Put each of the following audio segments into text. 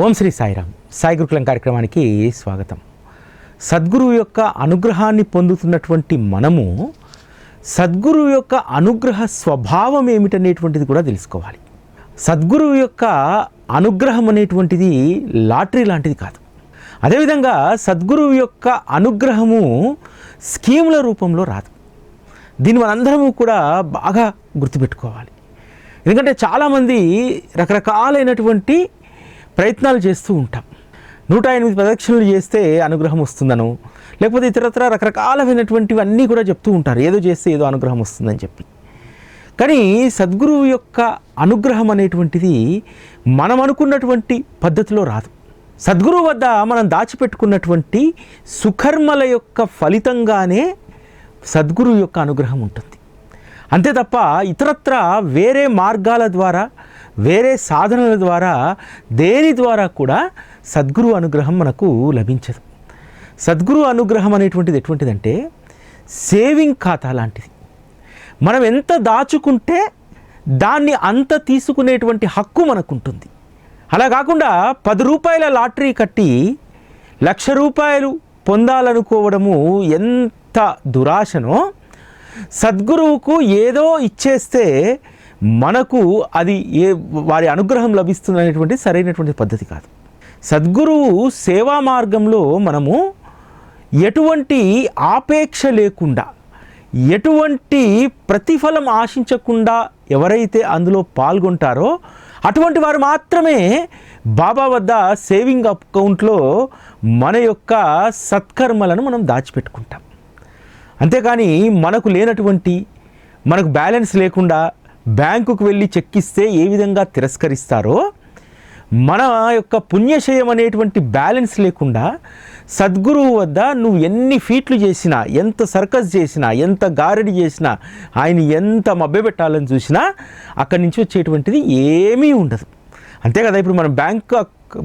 ఓం శ్రీ సాయిరామ్. సాయి గురుకులం కార్యక్రమానికి స్వాగతం. సద్గురువు యొక్క అనుగ్రహాన్ని పొందుతున్నటువంటి మనము సద్గురువు యొక్క అనుగ్రహ స్వభావం ఏమిటనేటువంటిది కూడా తెలుసుకోవాలి. సద్గురువు యొక్క అనుగ్రహం అనేటువంటిది లాటరీ లాంటిది కాదు. అదేవిధంగా సద్గురువు యొక్క అనుగ్రహము స్కీముల రూపంలో రాదు. దీన్ని మనందరము కూడా బాగా గుర్తుపెట్టుకోవాలి. ఎందుకంటే చాలామంది రకరకాలైనటువంటి ప్రయత్నాలు చేస్తూ ఉంటాం. నూట ఎనిమిది ప్రదక్షిణలు చేస్తే అనుగ్రహం వస్తుందను లేకపోతే ఇతరత్ర రకరకాలమైనటువంటివన్నీ కూడా చెప్తూ ఉంటారు. ఏదో చేస్తే ఏదో అనుగ్రహం వస్తుందని చెప్పి. కానీ సద్గురువు యొక్క అనుగ్రహం అనేటువంటిది మనం అనుకున్నటువంటి పద్ధతిలో రాదు. సద్గురువు వద్ద మనం దాచిపెట్టుకున్నటువంటి సుకర్మల యొక్క ఫలితంగానే సద్గురువు యొక్క అనుగ్రహం ఉంటుంది. అంతే తప్ప ఇతరత్ర వేరే మార్గాల ద్వారా వేరే సాధనల ద్వారా దేని ద్వారా కూడా సద్గురు అనుగ్రహం మనకు లభించదు. సద్గురు అనుగ్రహం అనేటువంటిది ఎటువంటిదంటే సేవింగ్ ఖాతా లాంటిది. మనం ఎంత దాచుకుంటే దాన్ని అంత తీసుకునేటువంటి హక్కు మనకుంటుంది. అలా కాకుండా పది రూపాయల లాటరీ కట్టి లక్ష రూపాయలు పొందాలనుకోవడము ఎంత దురాశనో సద్గురువుకు ఏదో ఇచ్చేస్తే మనకు అది ఏ వారి అనుగ్రహం లభిస్తుంది అనేటువంటి సరైనటువంటి పద్ధతి కాదు. సద్గురువు సేవా మార్గంలో మనము ఎటువంటి ఆపేక్ష లేకుండా ఎటువంటి ప్రతిఫలం ఆశించకుండా ఎవరైతే అందులో పాల్గొంటారో అటువంటి వారు మాత్రమే బాబా వద్ద సేవింగ్ అకౌంట్లో మన యొక్క సత్కర్మలను మనం దాచిపెట్టుకుంటాం. అంతేకాని మనకు లేనటువంటి మనకు బ్యాలెన్స్ లేకుండా బ్యాంకుకు వెళ్ళి చెక్ ఇస్తే ఏ విధంగా తిరస్కరిస్తారో మన యొక్క పుణ్యశయం అనేటువంటి బ్యాలెన్స్ లేకుండా సద్గురువు వద్ద నువ్వు ఎన్ని ఫీట్లు చేసినా ఎంత సర్కస్ చేసినా ఎంత గారడి చేసినా ఆయన ఎంత మభ్యపెట్టాలని చూసినా అక్కడి నుంచి వచ్చేటువంటిది ఏమీ ఉండదు. అంతే కదా ఇప్పుడు మనం బ్యాంక్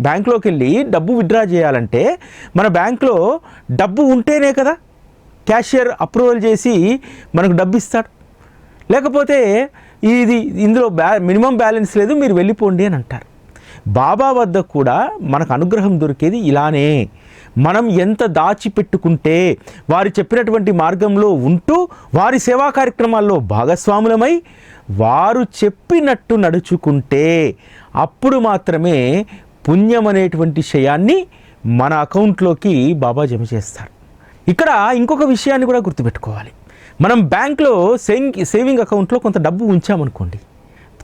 బ్యాంక్లోకి వెళ్ళి డబ్బు విత్డ్రా చేయాలంటే మన బ్యాంక్లో డబ్బు ఉంటేనే కదా క్యాషియర్ అప్రూవల్ చేసి మనకు డబ్బు ఇస్తాడు. లేకపోతే ఇది ఇందులో బ్యా మినిమం బ్యాలెన్స్ లేదు మీరు వెళ్ళిపోండి అని అంటారు. బాబా వద్ద కూడా మనకు అనుగ్రహం దొరికేది ఇలానే. మనం ఎంత దాచిపెట్టుకుంటే వారు చెప్పినటువంటి మార్గంలో ఉంటూ వారి సేవా కార్యక్రమాల్లో భాగస్వాములమై వారు చెప్పినట్టు నడుచుకుంటే అప్పుడు మాత్రమే పుణ్యం అనేటువంటి విషయాన్ని మన అకౌంట్లోకి బాబా జమ చేస్తారు. ఇక్కడ ఇంకొక విషయాన్ని కూడా గుర్తుపెట్టుకోవాలి. మనం బ్యాంక్లో సేవింగ్ సేవింగ్ అకౌంట్లో కొంత డబ్బు ఉంచామనుకోండి.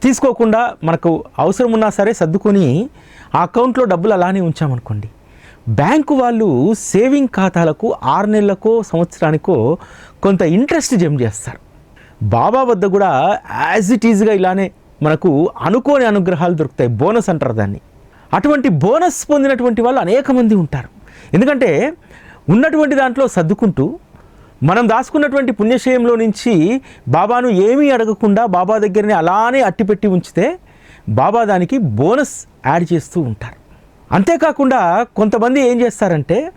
తీసుకోకుండా మనకు అవసరం ఉన్నా సరే సర్దుకొని ఆ అకౌంట్లో డబ్బులు అలానే ఉంచామనుకోండి. బ్యాంకు వాళ్ళు సేవింగ్ ఖాతాలకు ఆరు నెలలకో సంవత్సరానికో కొంత ఇంట్రెస్ట్ జమ చేస్తారు. బాబా వద్ద కూడా యాజ్ ఇట్ ఈజ్గా ఇలానే మనకు అనుకోని అనుగ్రహాలు దొరుకుతాయి. బోనస్ అంటారు దాన్ని. అటువంటి బోనస్ పొందినటువంటి వాళ్ళు అనేక మంది ఉంటారు. ఎందుకంటే ఉన్నటువంటి దాంట్లో సర్దుకుంటూ మనం దాచుకున్నటువంటి పుణ్యశయంలో నుంచి బాబాను ఏమీ అడగకుండా బాబా దగ్గరనే అలానే అట్టిపెట్టి ఉంచితే బాబా దానికి బోనస్ యాడ్ చేస్తూ ఉంటారు. అంతేకాకుండా కొంతమంది ఏం చేస్తారంటే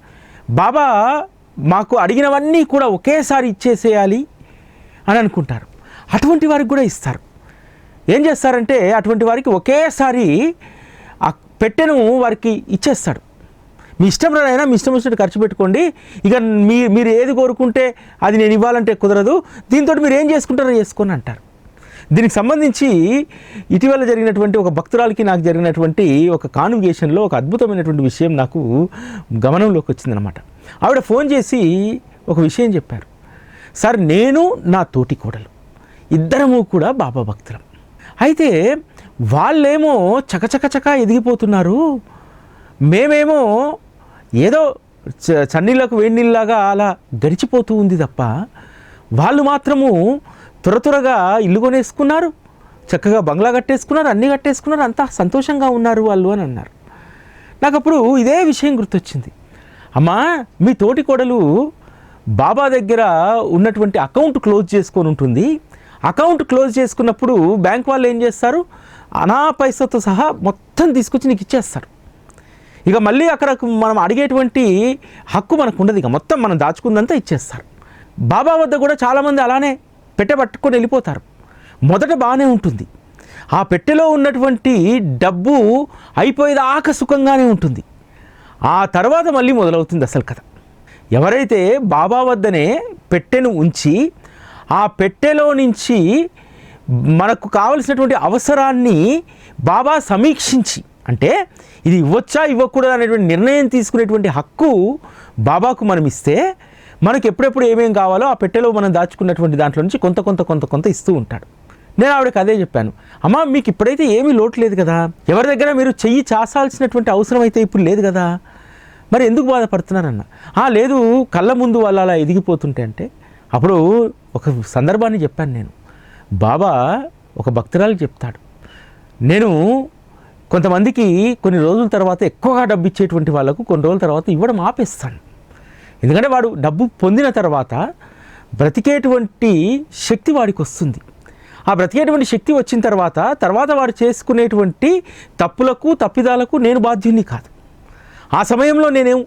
బాబా మాకు అడిగినవన్నీ కూడా ఒకేసారి ఇచ్చేసేయాలి అని అనుకుంటారు. అటువంటి వారికి కూడా ఇస్తారు. ఏం చేస్తారంటే అటువంటి వారికి ఒకేసారి ఆ పెట్టెను వారికి ఇచ్చేస్తాడు. మీ ఇష్టంలోనైనా మీ ఇష్టం వచ్చినట్టు ఖర్చు పెట్టుకోండి. ఇక మీ మీరు ఏది కోరుకుంటే అది నేను ఇవ్వాలంటే కుదరదు. దీంతో మీరు ఏం చేసుకుంటారో చేసుకొని అంటారు. దీనికి సంబంధించి ఇటీవల జరిగినటువంటి ఒక భక్తురాలకి నాకు జరిగినటువంటి ఒక కాన్విగేషన్లో ఒక అద్భుతమైనటువంటి విషయం నాకు గమనంలోకి వచ్చిందనమాట ఆవిడ ఫోన్ చేసి ఒక విషయం చెప్పారు. సార్ నేను నా తోటి కోడలు. ఇద్దరము కూడా బాబా భక్తులం. అయితే వాళ్ళేమో చకచకచక ఎదిగిపోతున్నారు. మేమేమో ఏదో చ- చన్నీళ్ళకు వేడి నీళ్ళలాగా అలా గడిచిపోతూ ఉంది తప్ప వాళ్ళు మాత్రము త్వర త్వరగా ఇల్లు కొనేసుకున్నారు చక్కగా బంగ్లా కట్టేసుకున్నారు అన్నీ కట్టేసుకున్నారు అంతా సంతోషంగా ఉన్నారు వాళ్ళు అని అన్నారు. నాకు అప్పుడు ఇదే విషయం గుర్తొచ్చింది. అమ్మా మీ తోటి కోడలు బాబా దగ్గర ఉన్నటువంటి అకౌంట్ క్లోజ్ చేసుకొని ఉంటుంది. అకౌంట్ క్లోజ్ చేసుకున్నప్పుడు బ్యాంక్ వాళ్ళు ఏం చేస్తారు? అనా పైసతో సహా మొత్తం తీసుకొచ్చి నీకు ఇచ్చేస్తారు. ఇక మళ్ళీ అక్కడ మనం అడిగేటువంటి హక్కు మనకు ఉండదు ఇక మొత్తం మనం దాచుకుందంతా ఇచ్చేస్తారు. బాబా వద్ద కూడా చాలామంది అలానే పెట్టె పట్టుకొని వెళ్ళిపోతారు. మొదట బాగానే ఉంటుంది. ఆ పెట్టెలో ఉన్నటువంటి డబ్బు అయిపోయేదాకా సుఖంగానే ఉంటుంది. ఆ తర్వాత మళ్ళీ మొదలవుతుంది అసలు కథ. ఎవరైతే బాబా వద్దనే పెట్టెను ఉంచి ఆ పెట్టెలో నుంచి మనకు కావలసినటువంటి అవసరాన్ని బాబా సమీక్షించి అంటే ఇది ఇవ్వచ్చా ఇవ్వకూడదు అనేటువంటి నిర్ణయం తీసుకునేటువంటి హక్కు బాబాకు మనం ఇస్తే మనకు ఎప్పుడెప్పుడు ఏమేం కావాలో ఆ పెట్టెలో మనం దాచుకున్నటువంటి దాంట్లో నుంచి కొంత కొంత కొంత కొంత ఇస్తూ ఉంటాడు. నేను ఆవిడకి అదే చెప్పాను. అమ్మ మీకు ఇప్పుడైతే ఏమీ లోటు లేదు కదా. ఎవరి దగ్గర మీరు చెయ్యి చాసాల్సినటువంటి అవసరం అయితే ఇప్పుడు లేదు కదా. మరి ఎందుకు బాధపడుతున్నారన్న? "ఆ, లేదు కళ్ళ ముందు వాళ్ళు అలా ఎదిగిపోతుంటే అంటే అప్పుడు ఒక సందర్భాన్ని చెప్పాను నేను. బాబా ఒక భక్తురాలు చెప్తాడు. నేను కొంతమందికి కొన్ని రోజుల తర్వాత ఎక్కువగా డబ్బు ఇచ్చేటువంటి వాళ్ళకు కొన్ని రోజుల తర్వాత ఇవ్వడం ఆపేస్తాను ఎందుకంటే వాడు డబ్బు పొందిన తర్వాత బ్రతికేటువంటి శక్తి వాడికి వస్తుంది. ఆ బ్రతికేటువంటి శక్తి వచ్చిన తర్వాత తర్వాత వాడు చేసుకునేటువంటి తప్పులకు తప్పిదాలకు నేను బాధ్యుని కాదు. ఆ సమయంలో నేనేం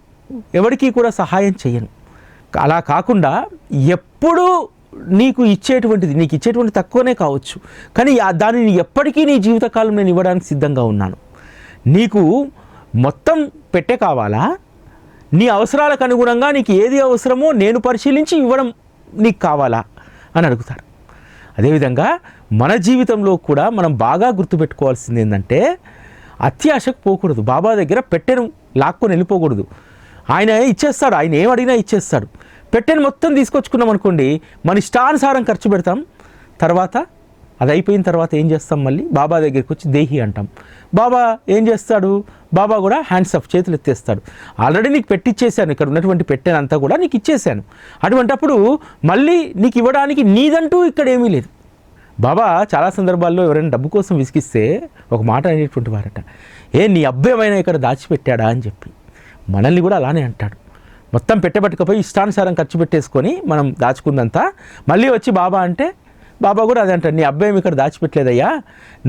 ఎవరికీ కూడా సహాయం చేయను. అలా కాకుండా ఎప్పుడూ నీకు ఇచ్చేటువంటిది నీకు ఇచ్చేటువంటి తక్కువనే కావచ్చు. కానీ ఆ- దానిని ఎప్పటికీ నీ జీవితకాలం నేను ఇవ్వడానికి సిద్ధంగా ఉన్నాను. నీకు మొత్తం పెట్టే కావాలా? నీ అవసరాలకు అనుగుణంగా నీకు ఏది అవసరమో నేను పరిశీలించి ఇవ్వడం నీకు కావాలా? అని అడుగుతారు. అదేవిధంగా మన జీవితంలో కూడా మనం బాగా గుర్తుపెట్టుకోవాల్సింది ఏంటంటే అత్యాశకు పోకూడదు. బాబా దగ్గర పెట్టెను లాక్కొని వెళ్ళిపోకూడదు. ఆయన ఇచ్చేస్తాడు ఆయన ఏం అడిగినా ఇచ్చేస్తాడు. పెట్టెను మొత్తం తీసుకొచ్చుకున్నాం అనుకోండి మన ఇష్టానుసారం ఖర్చు పెడతాం. తర్వాత అది అయిపోయిన తర్వాత ఏం చేస్తాం మళ్ళీ? బాబా దగ్గరికి వచ్చి దేహి అంటాం. బాబా ఏం చేస్తాడు? బాబా కూడా హ్యాండ్స్ ఆఫ్ చేతులు ఎత్తేస్తాడు. ఆల్రెడీ నీకు పెట్టిచ్చేసాను ఇక్కడ ఉన్నటువంటి పెట్టెనంతా కూడా నీకు ఇచ్చేసాను అటువంటప్పుడు మళ్ళీ నీకు ఇవ్వడానికి నీదంటూ ఇక్కడ ఏమీ లేదు. బాబా చాలా సందర్భాల్లో ఎవరైనా డబ్బు కోసం విసిగిస్తే ఒక మాట అనేటువంటి వారట ఏ నీ అబ్బేమైనా ఇక్కడ దాచిపెట్టాడా? అని చెప్పి. మనల్ని కూడా అలానే అంటాడు. మొత్తం పెట్టబట్టుకపోయి ఇష్టానుసారం ఖర్చు పెట్టేసుకొని మనం దాచుకుందంతా. మళ్ళీ వచ్చి బాబా అంటే బాబా కూడా అదే అంటాడు నీ అబ్బాయి ఇక్కడ దాచిపెట్టలేదయ్యా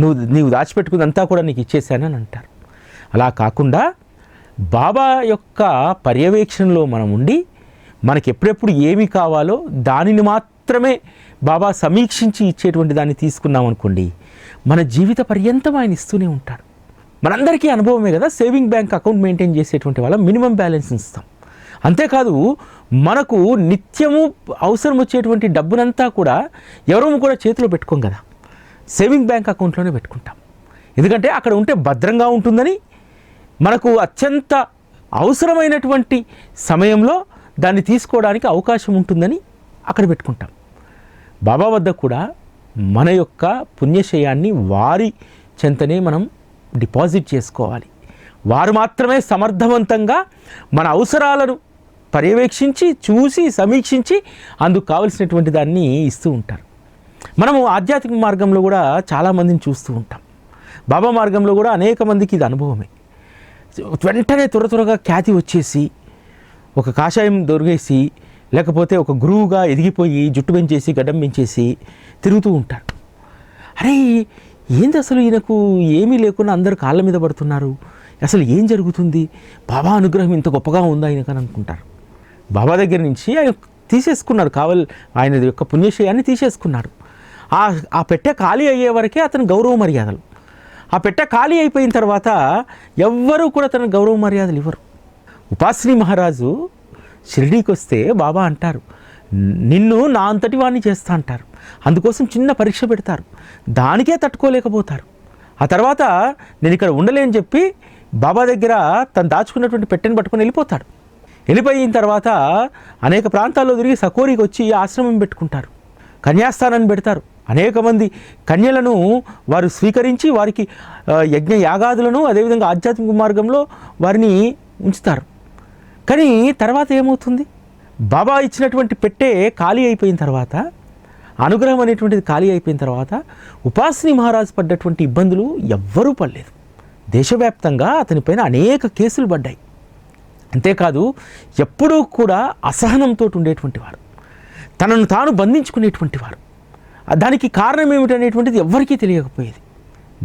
నువ్వు నీవు దాచిపెట్టుకుందంతా కూడా నీకు ఇచ్చేసానని అంటారు. అలా కాకుండా బాబా యొక్క పర్యవేక్షణలో మనం ఉండి మనకి ఎప్పుడెప్పుడు ఏమి కావాలో దానిని మాత్రమే బాబా సమీక్షించి ఇచ్చేటువంటి దాన్ని తీసుకున్నాం అనుకోండి మన జీవిత పర్యంతం ఆయన ఇస్తూనే ఉంటాడు మనందరికీ అనుభవమే కదా సేవింగ్ బ్యాంక్ అకౌంట్ మెయింటైన్ చేసేటువంటి వాళ్ళం మినిమం బ్యాలెన్స్ ఇస్తాం. అంతేకాదు మనకు నిత్యము అవసరం వచ్చేటువంటి డబ్బునంతా కూడా ఎవరూ కూడా చేతిలో పెట్టుకోం కదా. సేవింగ్ బ్యాంక్ అకౌంట్లోనే పెట్టుకుంటాం. ఎందుకంటే అక్కడ ఉంటే భద్రంగా ఉంటుందని మనకు అత్యంత అవసరమైనటువంటి సమయంలో దాన్ని తీసుకోవడానికి అవకాశం ఉంటుందని అక్కడ పెట్టుకుంటాం. బాబా వద్ద కూడా మన యొక్క పుణ్యశయాన్ని వారి చెంతనే మనం డిపాజిట్ చేసుకోవాలి. వారు మాత్రమే సమర్థవంతంగా మన అవసరాలను పర్యవేక్షించి చూసి సమీక్షించి అందుకు కావలసినటువంటి దాన్ని ఇస్తూ ఉంటారు. మనము ఆధ్యాత్మిక మార్గంలో కూడా చాలామందిని చూస్తూ ఉంటాం. బాబా మార్గంలో కూడా అనేక మందికి ఇది అనుభవమే. వెంటనే త్వర త్వరగా ఖ్యాతి వచ్చేసి ఒక కాషాయం దొరికేసి లేకపోతే ఒక గురువుగా ఎదిగిపోయి జుట్టు పెంచేసి గడ్డం పెంచేసి తిరుగుతూ ఉంటారు. అరే ఏంది అసలు ఈయనకు ఏమీ లేకుండా అందరు కాళ్ళ మీద పడుతున్నారు? అసలు ఏం జరుగుతుంది? బాబా అనుగ్రహం ఇంత గొప్పగా ఉందా ఆయనకని అనుకుంటారు. బాబా దగ్గర నుంచి ఆయన తీసేసుకున్నారు. కావాలి ఆయన యొక్క పుణ్యశయాన్ని తీసేసుకున్నారు. ఆ ఆ పెట్టె ఖాళీ అయ్యే వరకే అతను గౌరవ మర్యాదలు. ఆ పెట్టె ఖాళీ అయిపోయిన తర్వాత ఎవ్వరూ కూడా తన గౌరవ మర్యాదలు ఇవ్వరు. ఉపాసిని మహారాజు షిరిడీకి వస్తే బాబా అంటారు నిన్ను నా అంతటి వాడిని చేస్తా అంటారు. అందుకోసం చిన్న పరీక్ష పెడతారు. దానికే తట్టుకోలేకపోతారు. ఆ తర్వాత నేను ఇక్కడ ఉండలేని చెప్పి బాబా దగ్గర తను దాచుకున్నటువంటి పెట్టెని పట్టుకొని వెళ్ళిపోతాడు. వెళ్ళిపోయిన తర్వాత అనేక ప్రాంతాల్లో తిరిగి సకోరికి వచ్చి ఆశ్రమం పెట్టుకుంటారు. కన్యాస్థానాన్ని పెడతారు. అనేక మంది కన్యలను వారు స్వీకరించి వారికి యజ్ఞ యాగాదులను అదేవిధంగా ఆధ్యాత్మిక మార్గంలో వారిని ఉంచుతారు. కానీ తర్వాత ఏమవుతుంది? బాబా ఇచ్చినటువంటి పెట్టే ఖాళీ అయిపోయిన తర్వాత అనుగ్రహం అనేటువంటిది ఖాళీ అయిపోయిన తర్వాత ఉపాసిని మహారాజు పడ్డటువంటి ఇబ్బందులు ఎవ్వరూ పడలేదు. దేశవ్యాప్తంగా అతనిపైన అనేక కేసులు పడ్డాయి. అంతేకాదు ఎప్పుడూ కూడా అసహనంతో ఉండేటువంటి వారు. తనను తాను బంధించుకునేటువంటి వారు. దానికి కారణం ఏమిటనేటువంటిది ఎవ్వరికీ తెలియకపోయేది.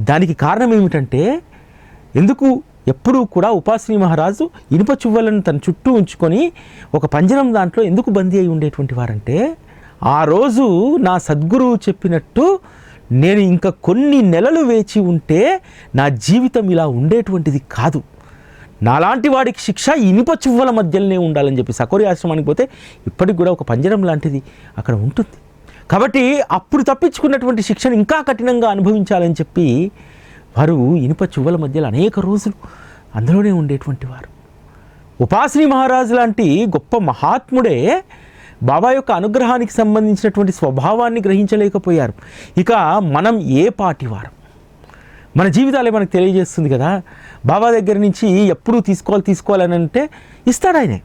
దానికి కారణం ఏమిటంటే ఎందుకు ఎప్పుడూ కూడా ఉపాసిని మహారాజు ఇనుప చువ్వలను తన చుట్టూ ఉంచుకొని ఒక పంజరం దాంట్లో ఎందుకు బందీ అయి ఉండేటువంటి వారంటే ఆ రోజు నా సద్గురువు చెప్పినట్టు నేను ఇంకా కొన్ని నెలలు వేచి ఉంటే నా జీవితం ఇలా ఉండేటువంటిది కాదు. నాలాంటి వాడికి శిక్ష ఇనుప చువ్వల మధ్యలోనే ఉండాలని చెప్పి సకోరి ఆశ్రమానికి పోతే ఇప్పటికి కూడా ఒక పంజరం లాంటిది అక్కడ ఉంటుంది. కాబట్టి అప్పుడు తప్పించుకున్నటువంటి శిక్షను ఇంకా కఠినంగా అనుభవించాలని చెప్పి వారు ఇనుప చువ్వల మధ్యలో అనేక రోజులు అందులోనే ఉండేటువంటి వారు. ఉపాసిని మహారాజు లాంటి గొప్ప మహాత్ముడే బాబా యొక్క అనుగ్రహానికి సంబంధించినటువంటి స్వభావాన్ని గ్రహించలేకపోయారు. ఇక మనం ఏ పాటివారు మన జీవితాలే మనకు తెలియజేస్తుంది కదా. బాబా దగ్గర నుంచి ఎప్పుడూ తీసుకోవాలి తీసుకోవాలని అంటే ఇస్తాడు ఆయనే.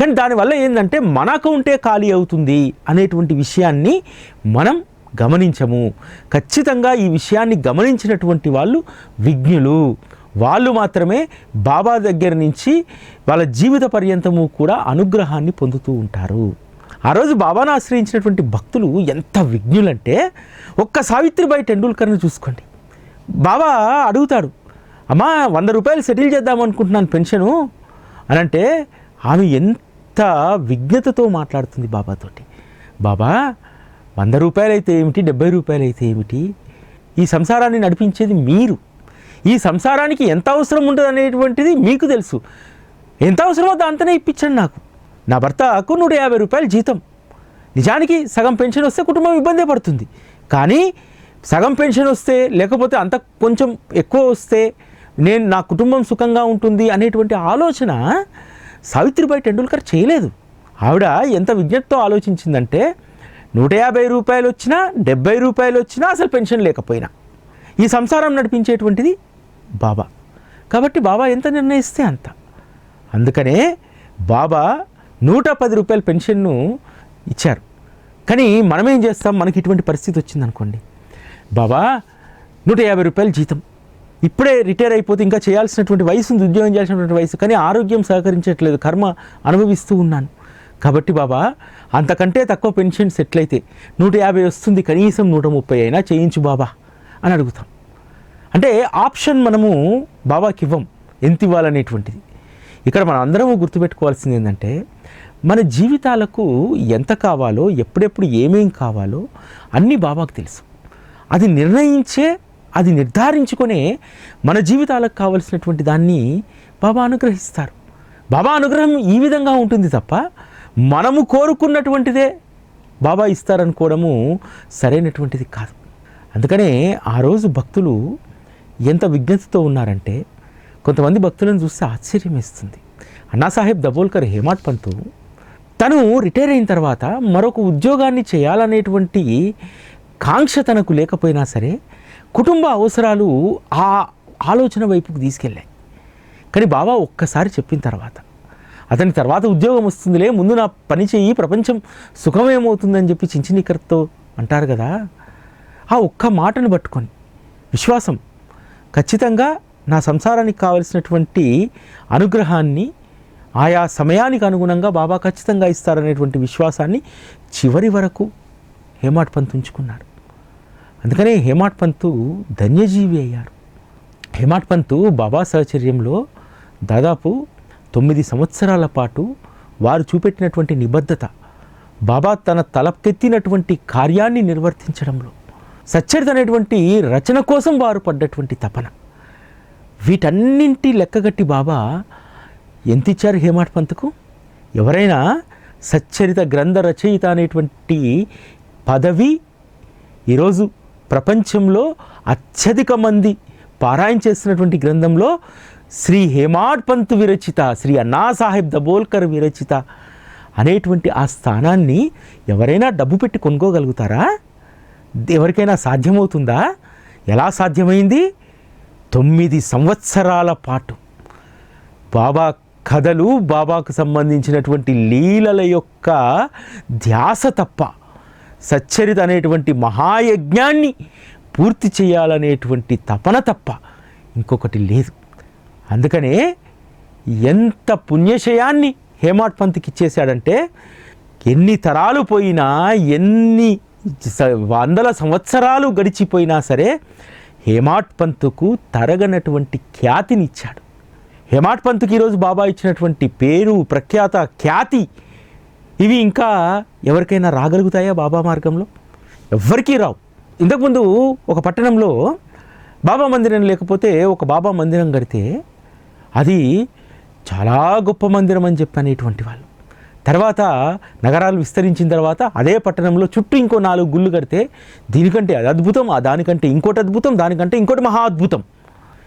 కానీ దానివల్ల ఏంటంటే మన అకౌంటే ఖాళీ అవుతుంది అనేటువంటి విషయాన్ని మనం గమనించము. ఖచ్చితంగా ఈ విషయాన్ని గమనించినటువంటి వాళ్ళు విజ్ఞులు. వాళ్ళు మాత్రమే బాబా దగ్గర నుంచి వాళ్ళ జీవిత పర్యంతము కూడా అనుగ్రహాన్ని పొందుతూ ఉంటారు. ఆ రోజు బాబాను ఆశ్రయించినటువంటి భక్తులు ఎంత విజ్ఞులంటే ఒక్క సావిత్రిబాయి టెండూల్కర్ని చూసుకోండి. బాబా అడుగుతాడు అమ్మా వంద రూపాయలు సెటిల్ చేద్దాం అనుకుంటున్నాను పెన్షను అని అంటే ఆమె ఎంత విజ్ఞతతో మాట్లాడుతుంది బాబాతోటి బాబా వంద రూపాయలు అయితే ఏమిటి డెబ్బై రూపాయలు అయితే ఏమిటి? ఈ సంసారాన్ని నడిపించేది మీరు. ఈ సంసారానికి ఎంత అవసరం ఉంటుంది అనేటువంటిది మీకు తెలుసు. ఎంత అవసరమో దాంతనే ఇప్పించండి నాకు. నా భర్తకు నూట యాభై రూపాయలు జీతం. నిజానికి సగం పెన్షన్ వస్తే కుటుంబం ఇబ్బందే పడుతుంది. కానీ సగం పెన్షన్ వస్తే లేకపోతే అంత కొంచెం ఎక్కువ వస్తే నేను నా కుటుంబం సుఖంగా ఉంటుంది అనేటువంటి ఆలోచన సావిత్రిబాయి టెండూల్కర్ చేయలేదు. ఆవిడ ఎంత విజ్ఞతతో ఆలోచించిందంటే నూట యాభై రూపాయలు వచ్చినా డెబ్బై రూపాయలు వచ్చినా అసలు పెన్షన్ లేకపోయినా. ఈ సంసారం నడిపించేటువంటిది బాబా. కాబట్టి బాబా ఎంత నిర్ణయిస్తే అంత. అందుకనే బాబా నూట పది రూపాయల పెన్షన్ను ఇచ్చారు. కానీ మనం ఏం చేస్తాం? మనకి ఇటువంటి పరిస్థితి వచ్చిందనుకోండి. బాబా నూట యాభై రూపాయలు జీతం. ఇప్పుడే రిటైర్ అయిపోతే ఇంకా చేయాల్సినటువంటి వయసు ఉంది ఉద్యోగం చేయాల్సినటువంటి వయసు కానీ ఆరోగ్యం సహకరించట్లేదు కర్మ అనుభవిస్తూ ఉన్నాను. కాబట్టి బాబా అంతకంటే తక్కువ పెన్షన్స్ ఎట్లయితే నూట యాభై వస్తుంది కనీసం నూట ముప్పై అయినా చేయించు బాబా అని అడుగుతాం. అంటే ఆప్షన్ మనము బాబాకి ఇవ్వం ఎంత ఇవ్వాలనేటువంటిది. ఇక్కడ మనం అందరము గుర్తుపెట్టుకోవాల్సింది ఏంటంటే మన జీవితాలకు ఎంత కావాలో ఎప్పుడెప్పుడు ఏమేం కావాలో అన్నీ బాబాకు తెలుసు. అది నిర్ణయించే అది నిర్ధారించుకొనే మన జీవితాలకు కావలసినటువంటి దాన్ని బాబా అనుగ్రహిస్తారు. బాబా అనుగ్రహం ఈ విధంగా ఉంటుంది తప్ప మనము కోరుకున్నటువంటిదే బాబా ఇస్తారనుకోవడము సరైనటువంటిది కాదు. అందుకనే ఆ రోజు భక్తులు ఎంత విజ్ఞతతో ఉన్నారంటే కొంతమంది భక్తులను చూస్తే ఆశ్చర్యం వేస్తుంది అన్నాసాహెబ్ దబోల్కర్ హేమాట్ పంతు తను రిటైర్ అయిన తర్వాత మరొక ఉద్యోగాన్ని చేయాలనేటువంటి కాంక్ష తనకు లేకపోయినా సరే కుటుంబ అవసరాలు ఆ ఆలోచన వైపుకు తీసుకెళ్ళాయి. కానీ బాబా ఒక్కసారి చెప్పిన తర్వాత అతని తర్వాత ఉద్యోగం వస్తుందిలే ముందు నా పని చెయ్యి ప్రపంచం సుఖమేమవుతుందని చెప్పి చించినికర్తో అంటారు కదా ఆ ఒక్క మాటను పట్టుకొని విశ్వాసం ఖచ్చితంగా నా సంసారానికి కావలసినటువంటి అనుగ్రహాన్ని ఆయా సమయానికి అనుగుణంగా బాబా ఖచ్చితంగా ఇస్తారనేటువంటి విశ్వాసాన్ని చివరి వరకు హేమాట్ పంతుంచుకున్నారు అందుకనే హేమాట్ పంతు ధన్యజీవి అయ్యారు. హేమాట్ పంతు బాబా సహచర్యంలో దాదాపు తొమ్మిది సంవత్సరాల పాటు వారు చూపెట్టినటువంటి నిబద్ధత బాబా తన తలకెత్తినటువంటి కార్యాన్ని నిర్వర్తించడంలో సచ్చరిత అనేటువంటి రచన కోసం వారు పడ్డటువంటి తపన. వీటన్నింటి లెక్కగట్టి బాబా ఎంత ఇచ్చారు హేమాట్ పంత్కు? ఎవరైనా సచ్చరిత గ్రంథ రచయిత అనేటువంటి పదవి ఈరోజు ప్రపంచంలో అత్యధిక మంది పారాయణ చేస్తున్నటువంటి గ్రంథంలో శ్రీ హేమాడ్ పంత్ విరచిత శ్రీ అన్నాసాహెబ్ దబోల్కర్ విరచిత అనేటువంటి ఆ స్థానాన్ని ఎవరైనా డబ్బు పెట్టి కొనుక్కోగలుగుతారా? ఎవరికైనా సాధ్యమవుతుందా? ఎలా సాధ్యమైంది? తొమ్మిది సంవత్సరాల పాటు బాబా కథలు బాబాకు సంబంధించినటువంటి లీలల యొక్క ధ్యాస తప్ప సచ్చరిత అనేటువంటి మహాయజ్ఞాన్ని పూర్తి చేయాలనేటువంటి తపన తప్ప ఇంకొకటి లేదు. అందుకనే ఎంత పుణ్యశయాన్ని హేమాడ్ పంత్కి ఇచ్చేశాడంటే ఎన్ని తరాలు పోయినా ఎన్ని స- వందల సంవత్సరాలు గడిచిపోయినా సరే హేమాట్ పంతుకు తరగనటువంటి ఖ్యాతిని ఇచ్చాడు హేమాట్ పంతుకి ఈరోజు బాబా ఇచ్చినటువంటి పేరు ప్రఖ్యాత ఖ్యాతి ఇవి ఇంకా ఎవరికైనా రాగలుగుతాయా బాబా మార్గంలో? ఎవ్వరికీ రావు. ఇంతకుముందు ఒక పట్టణంలో బాబా మందిరం లేకపోతే ఒక బాబా మందిరం కడితే అది చాలా గొప్ప మందిరం అని చెప్పి అనేటువంటి వాళ్ళు. తర్వాత నగరాలు విస్తరించిన తర్వాత అదే పట్టణంలో చుట్టూ ఇంకో నాలుగు గుళ్ళు కడితే దీనికంటే అది అద్భుతం ఆ దానికంటే ఇంకోటి అద్భుతం దానికంటే ఇంకోటి మహా అద్భుతం.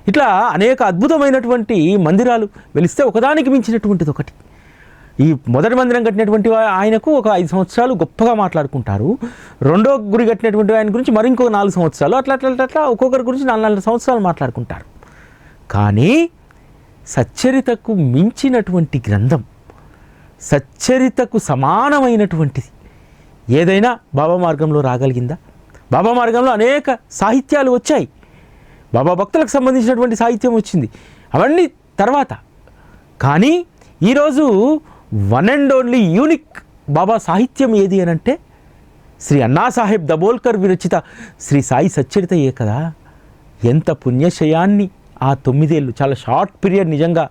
ఇట్లా అనేక అద్భుతమైనటువంటి మందిరాలు వెలిస్తే ఒకదానికి మించినటువంటిది ఒకటి. ఈ మొదటి మందిరం కట్టినటువంటి ఆయనకు ఒక ఐదు సంవత్సరాలు గొప్పగా మాట్లాడుకుంటారు. రెండో గురి కట్టినటువంటి ఆయన గురించి మరి నాలుగు సంవత్సరాలు అట్లా అట్లా, అట్లా ఒక్కొక్కరి గురించి నాలుగు నాలుగు సంవత్సరాలు మాట్లాడుకుంటారు. కానీ సచ్చరితకు మించినటువంటి గ్రంథం సచ్చరితకు సమానమైనటువంటిది ఏదైనా బాబా మార్గంలో రాగలిగిందా? బాబా మార్గంలో అనేక సాహిత్యాలు వచ్చాయి. బాబా భక్తులకు సంబంధించినటువంటి సాహిత్యం వచ్చింది. అవన్నీ తర్వాత. కానీ ఈరోజు one and only unique Baba సాహిత్యం ఏది అని అంటే శ్రీ అన్నాసాహెబ్ దబోల్కర్ విరచిత శ్రీ సాయి సచ్చరితయే కదా ఎంత పుణ్యశయాన్ని ఆ తొమ్మిదేళ్ళు చాలా షార్ట్ పీరియడ్ నిజంగా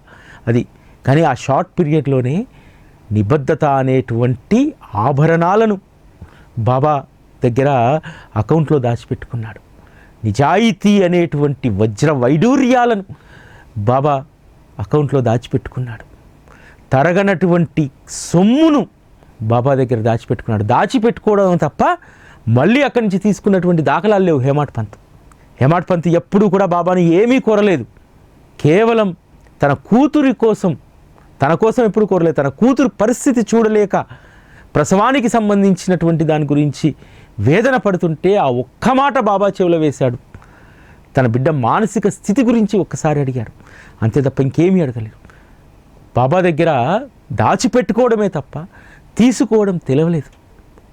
అది కానీ ఆ షార్ట్ పీరియడ్లోనే నిబద్ధత అనేటువంటి ఆభరణాలను బాబా దగ్గర అకౌంట్లో దాచిపెట్టుకున్నాడు నిజాయితీ అనేటువంటి వజ్ర వైడూర్యాలను బాబా అకౌంట్లో దాచిపెట్టుకున్నాడు తరగనటువంటి సొమ్మును బాబా దగ్గర దాచిపెట్టుకున్నాడు. దాచిపెట్టుకోవడం తప్ప మళ్ళీ అక్కడి నుంచి తీసుకున్నటువంటి దాఖలాలు లేవు. హేమాట్ పంత్. హేమాట్ పంత్ ఎప్పుడూ కూడా బాబాని ఏమీ కోరలేదు. కేవలం తన కూతురి కోసం తన కోసం ఎప్పుడు కోరలేదు. తన కూతురు పరిస్థితి చూడలేక ప్రసవానికి సంబంధించినటువంటి దాని గురించి వేదన పడుతుంటే ఆ ఒక్క మాట బాబా చెవిలో వేశాడు. తన బిడ్డ మానసిక స్థితి గురించి ఒక్కసారి అడిగారు అంతే తప్ప ఇంకేమీ అడగలేదు. బాబా దగ్గర దాచిపెట్టుకోవడమే తప్ప తీసుకోవడం తెలియలేదు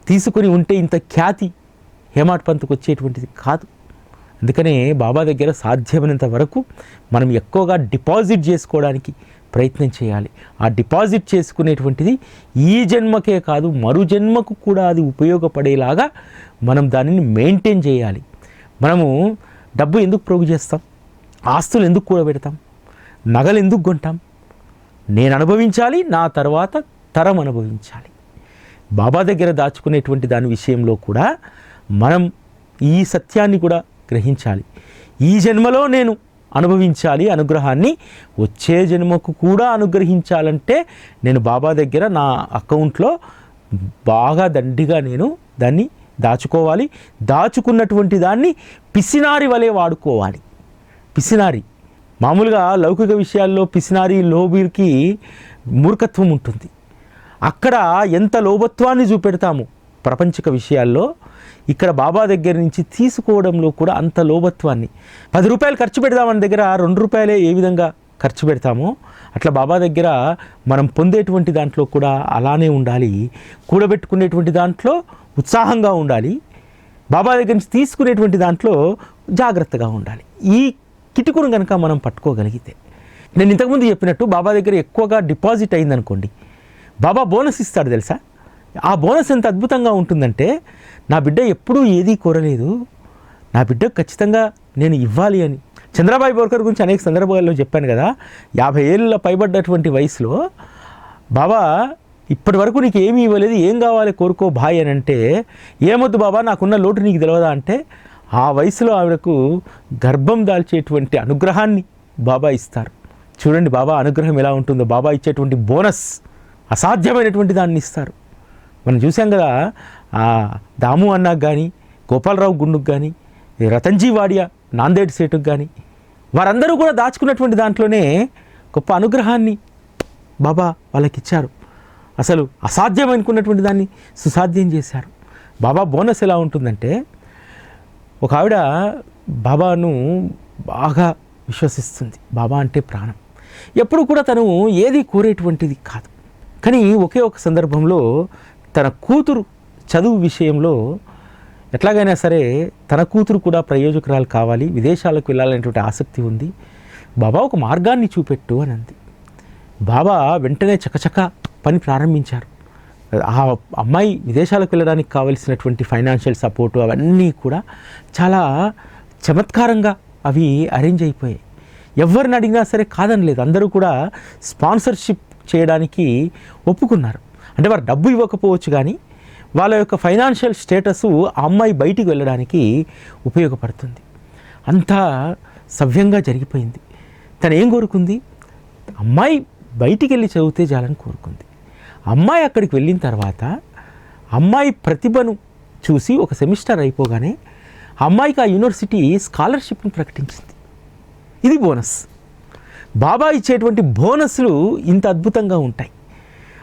తీసుకుని ఉంటే ఇంత ఖ్యాతి హేమాట్ పంత్కు వచ్చేటువంటిది కాదు. అందుకనే బాబా దగ్గర సాధ్యమైనంత వరకు మనం ఎక్కువగా డిపాజిట్ చేసుకోవడానికి ప్రయత్నం చేయాలి. ఆ డిపాజిట్ చేసుకునేటువంటిది ఈ జన్మకే కాదు మరు జన్మకు కూడా అది ఉపయోగపడేలాగా మనం దానిని మెయింటైన్ చేయాలి. మనము డబ్బు ఎందుకు ప్రోగు చేస్తాం? ఆస్తులు ఎందుకు కూడబెడతాం? నగలు ఎందుకు కొంటాం? నేను అనుభవించాలి నా తర్వాత తరం అనుభవించాలి. బాబా దగ్గర దాచుకునేటువంటి దాని విషయంలో కూడా మనం ఈ సత్యాన్ని కూడా గ్రహించాలి. ఈ జన్మలో నేను అనుభవించాలి అనుగ్రహాన్ని వచ్చే జన్మకు కూడా అనుగ్రహించాలంటే నేను బాబా దగ్గర నా అకౌంట్లో బాగా దండిగా నేను దాన్ని దాచుకోవాలి. దాచుకున్నటువంటి దాన్ని పిసినారి వలె వాడుకోవాలి. పిసినారి. మామూలుగా లౌకిక విషయాల్లో పిసినారి లోబీర్కి మూర్ఖత్వం ఉంటుంది. అక్కడ ఎంత లోభత్వాన్ని చూపెడతాము ప్రపంచక విషయాల్లో ఇక్కడ బాబా దగ్గర నుంచి తీసుకోవడంలో కూడా అంత లోభత్వాన్ని. పది రూపాయలు ఖర్చు పెడదామని దగ్గర రెండు రూపాయలే ఏ విధంగా ఖర్చు పెడతామో అట్లా బాబా దగ్గర మనం పొందేటువంటి దాంట్లో కూడా అలానే ఉండాలి. కూడబెట్టుకునేటువంటి దాంట్లో ఉత్సాహంగా ఉండాలి. బాబా దగ్గర నుంచి తీసుకునేటువంటి దాంట్లో జాగ్రత్తగా ఉండాలి. ఈ కిటుకును కనుక మనం పట్టుకోగలిగితే. నేను ఇంతకుముందు చెప్పినట్టు బాబా దగ్గర ఎక్కువగా డిపాజిట్ అయిందనుకోండి. బాబా బోనస్ ఇస్తాడు తెలుసా? ఆ బోనస్ ఎంత అద్భుతంగా ఉంటుందంటే నా బిడ్డ ఎప్పుడూ ఏదీ కోరలేదు. నా బిడ్డకు ఖచ్చితంగా నేను ఇవ్వాలి అని. చంద్రబాబు బోర్కర్ గురించి అనేక సందర్భాల్లో చెప్పాను కదా యాభై ఏళ్ళ పైబడ్డటువంటి వయసులో బాబా ఇప్పటి వరకు నీకు ఏమీ ఇవ్వలేదు ఏం కావాలి కోరుకో భాయ్ అని అంటే ఏమొద్దు బాబా నాకున్న లోటు నీకు తెలియదా అంటే ఆ వయసులో ఆవిడకు గర్భం దాల్చేటువంటి అనుగ్రహాన్ని బాబా ఇస్తారు. చూడండి బాబా అనుగ్రహం ఎలా ఉంటుందో. బాబా ఇచ్చేటువంటి బోనస్ అసాధ్యమైనటువంటి దాన్ని ఇస్తారు. మనం చూసాం కదా ఆ దాము అన్నాకు కానీ గోపాలరావు గుండుకు కానీ రతన్జీ వాడియా నాందేడ్ సేటుకు కానీ వారందరూ కూడా దాచుకున్నటువంటి దాంట్లోనే గొప్ప అనుగ్రహాన్ని బాబా వాళ్ళకి ఇచ్చారు అసలు అసాధ్యం అనుకున్నటువంటి దాన్ని సుసాధ్యం చేశారు. బాబా బోనస్ ఎలా ఉంటుందంటే ఒక ఆవిడ బాబాను బాగా విశ్వసిస్తుంది. బాబా అంటే ప్రాణం. ఎప్పుడు కూడా తను ఏది కోరేటువంటిది కాదు. కానీ ఒకే ఒక సందర్భంలో తన కూతురు చదువు విషయంలో ఎట్లాగైనా సరే తన కూతురు కూడా ప్రయోజకురాలు కావాలి విదేశాలకు వెళ్ళాలనేటువంటి ఆసక్తి ఉంది. బాబా ఒక మార్గాన్ని చూపెట్టు అని అంది. బాబా వెంటనే చకచక పని ప్రారంభించారు. ఆ అమ్మాయి విదేశాలకు వెళ్ళడానికి కావలసినటువంటి ఫైనాన్షియల్ సపోర్టు అవన్నీ కూడా చాలా చమత్కారంగా అవి అరేంజ్ అయిపోయాయి. ఎవరిని అడిగినా సరే కాదని లేదు. అందరూ కూడా స్పాన్సర్షిప్ చేయడానికి ఒప్పుకున్నారు. అంటే వారు డబ్బు ఇవ్వకపోవచ్చు కానీ వాళ్ళ యొక్క ఫైనాన్షియల్ స్టేటస్ ఆ అమ్మాయి బయటికి వెళ్ళడానికి ఉపయోగపడుతుంది. అంతా సవ్యంగా జరిగిపోయింది. తను ఏం కోరుకుంది? అమ్మాయి బయటికి వెళ్ళి చదివితే చాలని కోరుకుంది. అమ్మాయి అక్కడికి వెళ్ళిన తర్వాత అమ్మాయి ప్రతిభను చూసి ఒక సెమిస్టర్ అయిపోగానే అమ్మాయికి ఆ యూనివర్సిటీ స్కాలర్షిప్ని ప్రకటించింది. ఇది బోనస్. బాబా ఇచ్చేటువంటి బోనస్లు ఇంత అద్భుతంగా ఉంటాయి.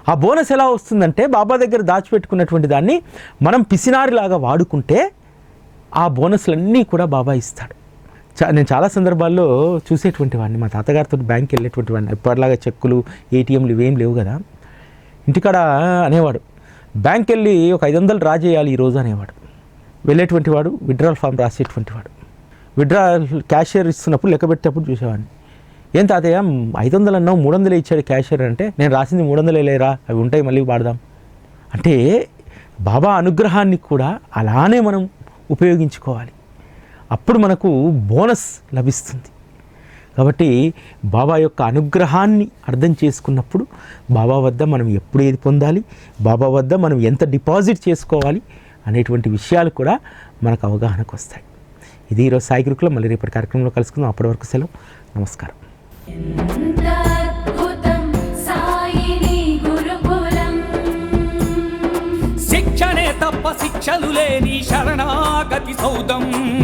ఆ బోనస్ ఎలా వస్తుందంటే బాబా దగ్గర దాచిపెట్టుకున్నటువంటి దాన్ని మనం పిసినారిలాగా వాడుకుంటే ఆ బోనస్లన్నీ కూడా బాబా ఇస్తాడు. చా నేను చాలా సందర్భాల్లో చూసేటువంటి వాడిని మా తాతగారితో బ్యాంక్కి వెళ్ళేటువంటి వాడిని ఎప్పటిలాగా చెక్కులు ఏటీఎంలు ఇవేం లేవు కదా. ఇంటికాడ అనేవాడు. బ్యాంక్ వెళ్ళి ఒక ఐదు వందలు డ్రా చేయాలి ఈరోజు అనేవాడు. వెళ్ళేటువంటి వాడు విడ్రాల్ ఫామ్ రాసేటువంటి వాడు. విడ్రాల్ క్యాషియర్ ఇస్తున్నప్పుడు లెక్క పెట్టేటప్పుడు చూసేవాడిని. ఏం తాతయ్య ఐదు వందలు అన్నావు మూడు వందలే ఇచ్చాడు క్యాషియర్ అంటే నేను రాసింది మూడు వందలే లేరా అవి ఉంటాయి మళ్ళీ వాడదాం. అంటే బాబా అనుగ్రహాన్ని కూడా అలానే మనం ఉపయోగించుకోవాలి. అప్పుడు మనకు బోనస్ లభిస్తుంది. కాబట్టి బాబా యొక్క అనుగ్రహాన్ని అర్థం చేసుకున్నప్పుడు బాబా వద్ద మనం ఎప్పుడు ఏది పొందాలి? బాబా వద్ద మనం ఎంత డిపాజిట్ చేసుకోవాలి? అనేటువంటి విషయాలు కూడా మనకు అవగాహనకు వస్తాయి. ఇది ఈరోజు సాయి గురుకులం. మళ్ళీ రేపటి కార్యక్రమంలో కలుసుకుందాం. అప్పటి వరకు సెలవు. నమస్కారం. శిక్షణే తప్ప శిక్షలు లేని శరణాగతి సౌదం.